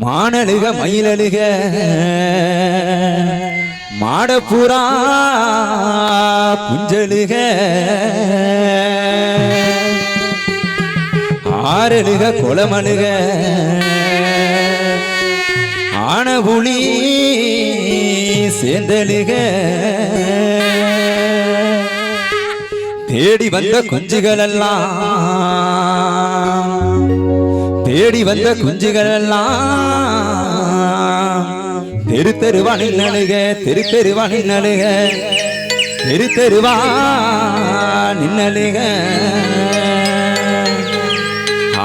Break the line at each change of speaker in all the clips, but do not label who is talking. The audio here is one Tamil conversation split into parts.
மானழுக மயிலழுக. மாடப்புறா புஞ்சழுக. ஆறழுக குளமழுக. ஆனபுலி சேர்ந்தழுக தேடி வந்த குஞ்சுகள் எல்லாம் தேடி வந்த குஞ்சுகள் எல்லாம் தெரு தெருவா நின்னழுக தெரு தெருவா நின்னழுக தெரு தெருவா நின்னழுக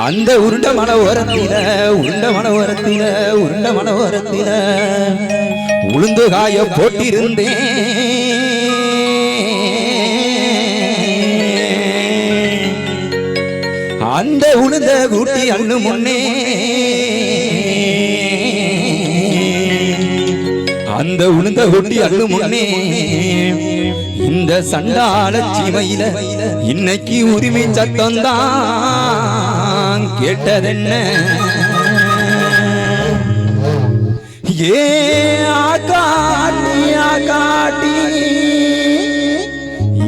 அந்த உருண்ட மன ஓரத்தில உருண்ட மன ஓரத்தில உருண்ட மன ஓரத்தில உளுந்து காய போட்டிருந்தேன். அந்த உழுத கூட்டி அண்ணு முன்னே. அந்த உளுந்த கூட்டி அண்ணு முன்னே. இந்த சண்டால சீமையில இன்னைக்கு உரிமை சத்தம் தான் கேட்டதென்ன? ஏ ஆகாட்டி ஆகாட்டி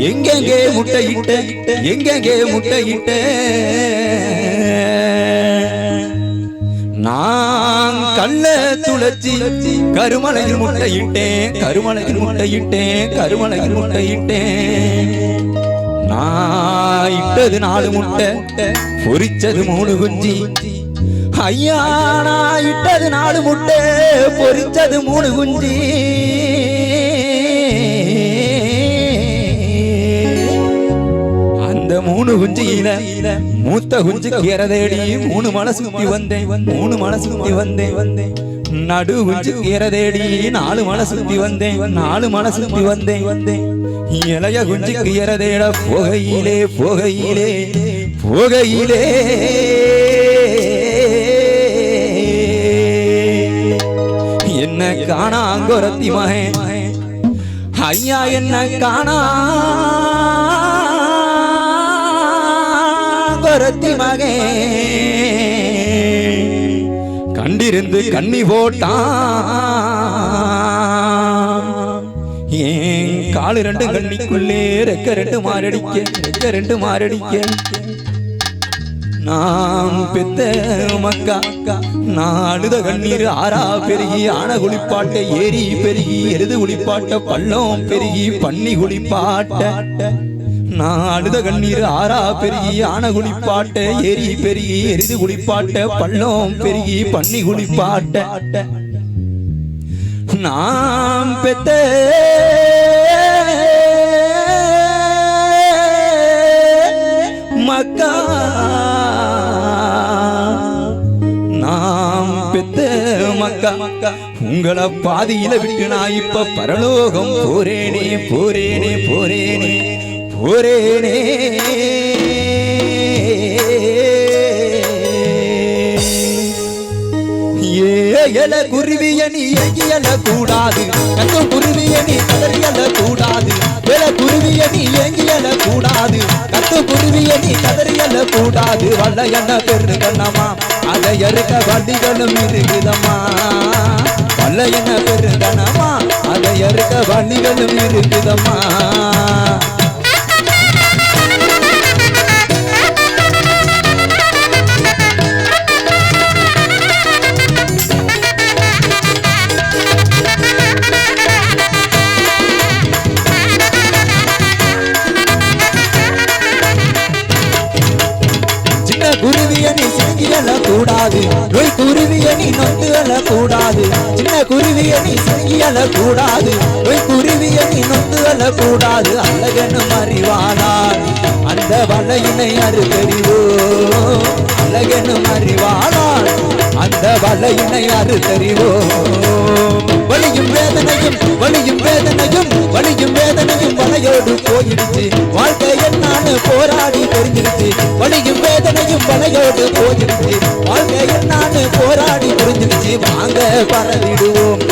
எங்கெங்கே முட்டையிட்ட எங்கெங்கே முட்டையிட்ட. நான் கல்ல துளச்சி கருமலையில் முட்டையிட்டேன் கருமலையில் முட்டையிட்டேன் கருமலையில் முட்டையிட்டேன். நான் இட்டது நாலு முட்டை பொரிச்சது மூணு குஞ்சி. ஐயா நான் இட்டது நாலு முட்டை பொரிச்சது மூணு குஞ்சி. மூணு குஞ்சியில மூத்த குஞ்சு கீரதேடி மூணு மலை சுத்தி வந்தேன். மூணு மலை சுத்தி வந்தேன். வந்தேன் நடு குஞ்சு கீரதேடி நாலு மலை சுத்தி வந்தேன். நாலு மலை சுத்தி வந்தேன். வந்தேன் இளைய குஞ்சு கீரதேட போகையிலே போகையிலே போகையிலே. என்ன காணா அங்கோரத்தி மகன்? ஐயா என்ன காணா கொரத்தி மகே. கண்டிருந்து கண்ணி போட்டான். ஏன் காலு ரெண்டு கண்ணிக்குள்ளே ரெக்க ரெண்டு மாரடிக்க ரெக்க ரெண்டு மாரடிக்க. நாம் பெத்த மக்கா நான் அழுத கண்ணீர் ஆறா பெருகி ஆன குளிப்பாட்ட ஏரி பெருகி எருது குளிப்பாட்ட பள்ளம் பெருகி பன்னி குளிப்பாட்ட. நான் அழுத கண்ணீர் ஆறா பெருகி ஆன குளிப்பாட்ட எரி பெருகி எரிது குளிப்பாட்ட பள்ளம் பெருகி பன்னி குளிப்பாட்ட நாம் பெத்த மக்கா நாம் பெத்த மக்கா. உங்களை பாதியில விட்டு நான் இப்ப பரலோகம் போறேனே போறேனே போறேனே. போறேனே. ஏல குருவிய நீ எங்கியல கூடாது. கத்தும் குருவிய நீ கதறியல கூடாது. ஏல குருவிய நீ எங்கியல கூடாது. கத்து குருவிய நீ கதறியல கூடாது. வல்ல என்ன பெரு கண்ணமா அதை எருக்க வண்டிகளும் இருக்குதம்மா. வல்ல என்ன பெரு கண்ணமா அதை எருக்க வண்டிகளும் இருக்குதம்மா. நீ நொந்து அல கூடாது சின்ன குருவிய நீ சிங்கியல கூடாது நோய் குருவிய நீ நொந்து அல கூடாது அழகனும் அறிவாளார் அந்த வலையினை அறுதறிவோ அழகனும் அறிவாளார் அந்த வலையினை அறுதறிவோ வலியும் வேதனையும் வலியும் வேதனையும் வலியும் வேதனையும் வலையோடு போயிடுச்சு வாழ்க்கை என்னான்னு போராடி தெரிஞ்சிருச்சு. வலியும் வேதனையும் வலையோடு போயிடுச்சு வாழ்க்கை என்னான்னு போராடி பறந்திடுவோம்